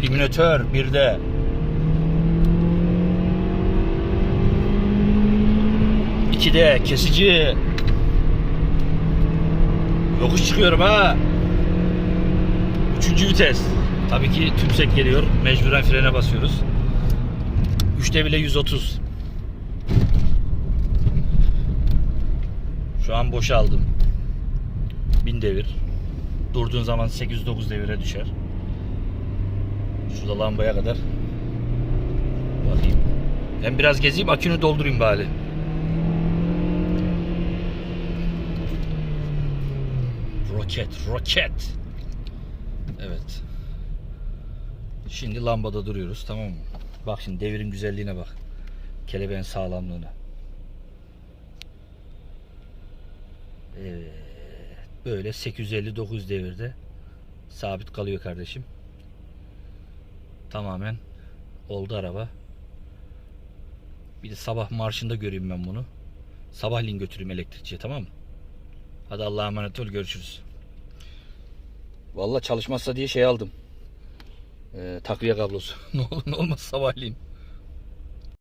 alternatör bir de. De kesici. Yokuş çıkıyorum ha. Üçüncü vites. Tabii ki tümsek geliyor. Mecburen frene basıyoruz. Üçte bile 130. Şu an boşaldım. 1000 devir. Durduğun zaman 809 devire düşer. Şurada lambaya kadar. Bakayım. Ben biraz gezeyim akünü doldurayım bari. Roket, roket. Evet. Şimdi lambada duruyoruz tamam mı? Bak şimdi devirin güzelliğine bak. Kelebeğin sağlamlığına. Evet. Böyle 850-900 devirde sabit kalıyor kardeşim. Tamamen oldu araba. Bir de sabah marşında göreyim ben bunu. Sabahleyin götüreyim elektrikçiye tamam mı? Hadi Allah'a emanet ol görüşürüz. Vallahi çalışmazsa diye şey aldım. Ee, takviye kablosu. ne olur ne olmaz sabahleyin.